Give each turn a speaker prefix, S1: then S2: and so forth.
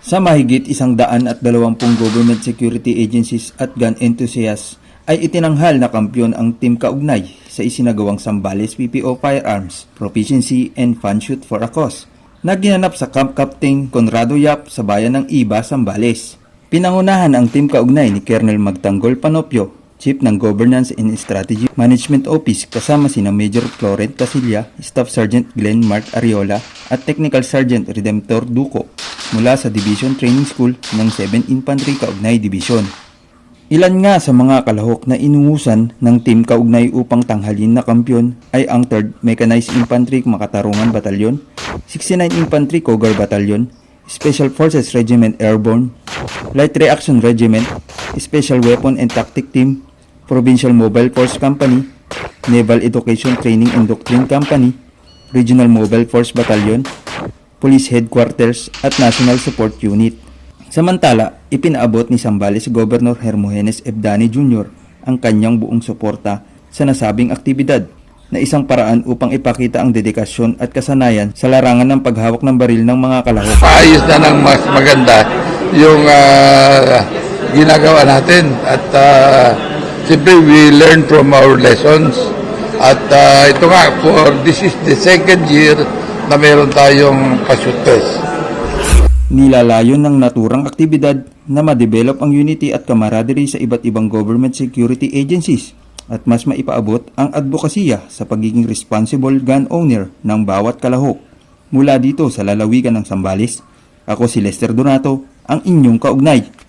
S1: Sa mahigit isang daan at dalawampung government security agencies at gun enthusiasts ay itinanghal na kampyon ang Team Kaugnay sa isinagawang Sambales PPO Firearms Proficiency and Fun Shoot for a Cause na ginanap sa Camp Captain Conrado Yap sa bayan ng Iba, Sambales. Pinangunahan ang Team Kaugnay ni Colonel Magtanggol Panopio, Chief ng Governance and Strategy Management Office kasama sina Major Florent Casilla, Staff Sergeant Glenn Mark Ariola at Technical Sergeant Redemptor Duco mula sa Division Training School ng 7 Infantry Kaugnay Division. Ilan nga sa mga kalahok na inuusan ng Team Kaugnay upang tanghalin na kampyon ay ang 3rd Mechanized Infantry Makatarungan Batalyon, 69 Infantry Cougar Batalyon, Special Forces Regiment Airborne, Light Reaction Regiment, Special Weapon and Tactic Team, Provincial Mobile Force Company, Naval Education Training and Doctrine Company, Regional Mobile Force Battalion, Police Headquarters at National Support Unit. Samantala, ipinaabot ni Sambales Governor Hermogenes Ebdani Jr. ang kanyang buong suporta sa nasabing aktibidad na isang paraan upang ipakita ang dedikasyon at kasanayan sa larangan ng paghawak ng baril ng mga kalahok.
S2: maayos na ng mas maganda yung ah, ginagawa natin at uh, siyempre we learn from our lessons at ah, ito nga for this is the second year na meron tayong pa-shoot test.
S1: Nilalayon ng naturang aktibidad na ma-develop ang unity at camaraderie sa iba't ibang government security agencies at mas maipaabot ang advokasya sa pagiging responsible gun owner ng bawat kalahok. Mula dito sa lalawigan ng Sambales, ako si Lester Donato, ang inyong kaugnay